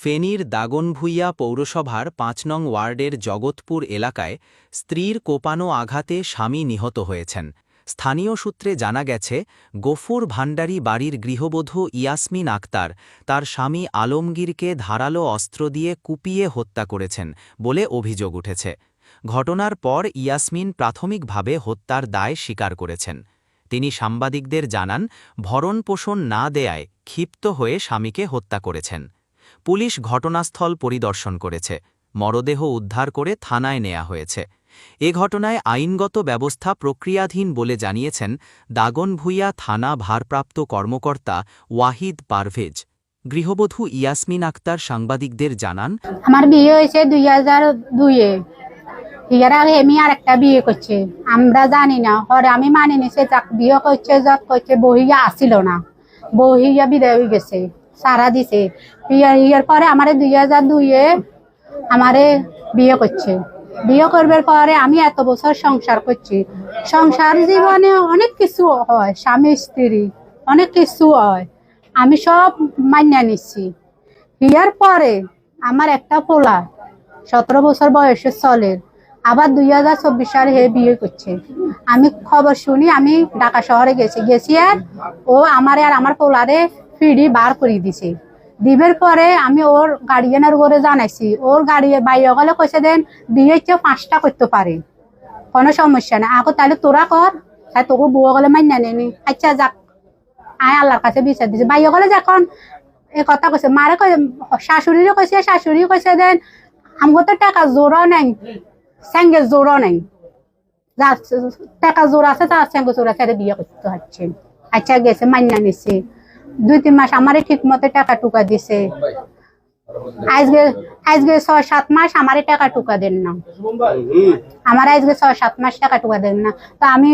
ফেনীর দাগনভূইয়া পৌরসভার পাঁচ নং ওয়ার্ডের জগৎপুর এলাকায় স্ত্রীর কোপানো আঘাতে স্বামী নিহত হয়েছেন। স্থানীয় সূত্রে জানা গেছে, গফুর ভান্ডারী বাড়ির গৃহবধূ ইয়াসমিন আক্তার তার স্বামী আলমগীরকে ধারালো অস্ত্র দিয়ে কুপিয়ে হত্যা করেছেন বলে অভিযোগ উঠেছে। ঘটনার পর ইয়াসমিন প্রাথমিকভাবে হত্যার দায় স্বীকার করেছেন। তিনি সাংবাদিকদের জানান, ভরণপোষণ না দেয়ায় ক্ষিপ্ত হয়ে স্বামীকে হত্যা করেছেন। পুলিশ ঘটনাস্থল পরিদর্শন করেছে। মরদেহ উদ্ধার করে থানায় নেয়া হয়েছে। এ ঘটনায় আইনগত ব্যবস্থা প্রক্রিয়াধীন বলে জানিয়েছেন দাগন দাগনভূইয়া থানা ভারপ্রাপ্ত কর্মকর্তা ওয়াহিদ পারভেজ। গৃহবধূ ইয়াসমিন আক্তার সাংবাদিকদের জানান, আমার বিয়ে হয়েছে দুই হাজার দুইয়ে। আগে এমনি আর একটা বিয়ে করছে। আমরা জানি না, হরে আমি মানি নিছে বিয়ে করছে, যত করছে, বহিয়া আসিল না। বহিয়া বিদায় হয়ে গেছে। সারা দিছে। ইয়ের পরে আমারে দুই হাজার দুইয়ে আমারে বিয়ে করছে। বিয়ে করবার পরে আমি এত বছর সংসার করছি। সংসার জীবনে অনেক কিছু হয়, স্বামী, স্ত্রী, অনেক কিছু হয়। আমি সব মান্যা নিচ্ছি বিয়ার পরে আমার একটা পোলা, সতেরো বছর বয়সের চলের আবার দুই হাজার চব্বিশ সালে হে বিয়ে করছে। আমি খবর শুনি, আমি ঢাকা শহরে গেছি। গেছি আর ও আমার আর আমার পোলারে ফিডি বার করে দিছে। দিবের পরে আমি ওর গার্ডিয়ানের উপরে জানাইছি। ওর গাড়ি বাইরে গেলে কইছে দেন বিয়ে হচ্ছে পাঁচটা করতে পারে। কোনো সমস্যা নেই। আকৌ তাহলে তোরা কর। তাই তোকে বুয়া গেলে মান্য নেনি আচ্ছা যাক। আয় আল্লাহর কাছে বিচার দিছে। বাইরে গেলে যখন এ কথা কইছে, মারে কই শাশুড়িরও কইছে শাশুড়ি কইছে দেন, আমগো তো টাকা জোরও নাই। সঙ্গে জোরও নাই। টাকা জোর আছে, তার সঙ্গে জোর আছে বিয়ে করতে হচ্ছে। আচ্ছা গেছে মান্না নিছে। দুই তিন মাস আমারে ঠিক মতো টাকা টুকা দিছে। আজকে আজকে ছয় সাত মাস আমারে টাকা টুকা দেন না। আমার আজকে ছয় সাত মাস টাকা টুকা দেন না। তো আমি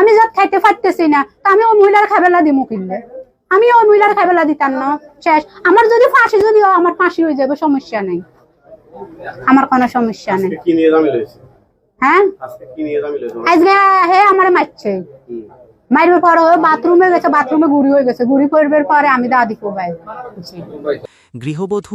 আমি যত খাইতে পারতেছি না। তো আমি ওই মহিলার খাবেলা দিমু কিনলে? আমি ওই মহিলার খাবেলা দিতাম না। শেষ। আমার যদি ফাঁসি যদি আমার ফাঁসি হয়ে যাবে সমস্যা নেই। আমার কোনো সমস্যা নেই। হ্যাঁ? আজকে হে আমার মারছে। মারবার পরে বাথরুমে গেছে, বাথরুমে গুড়ি হয়ে গেছে। গুড়ি করবার পরে আমি দাদি কোবাই গৃহবধূ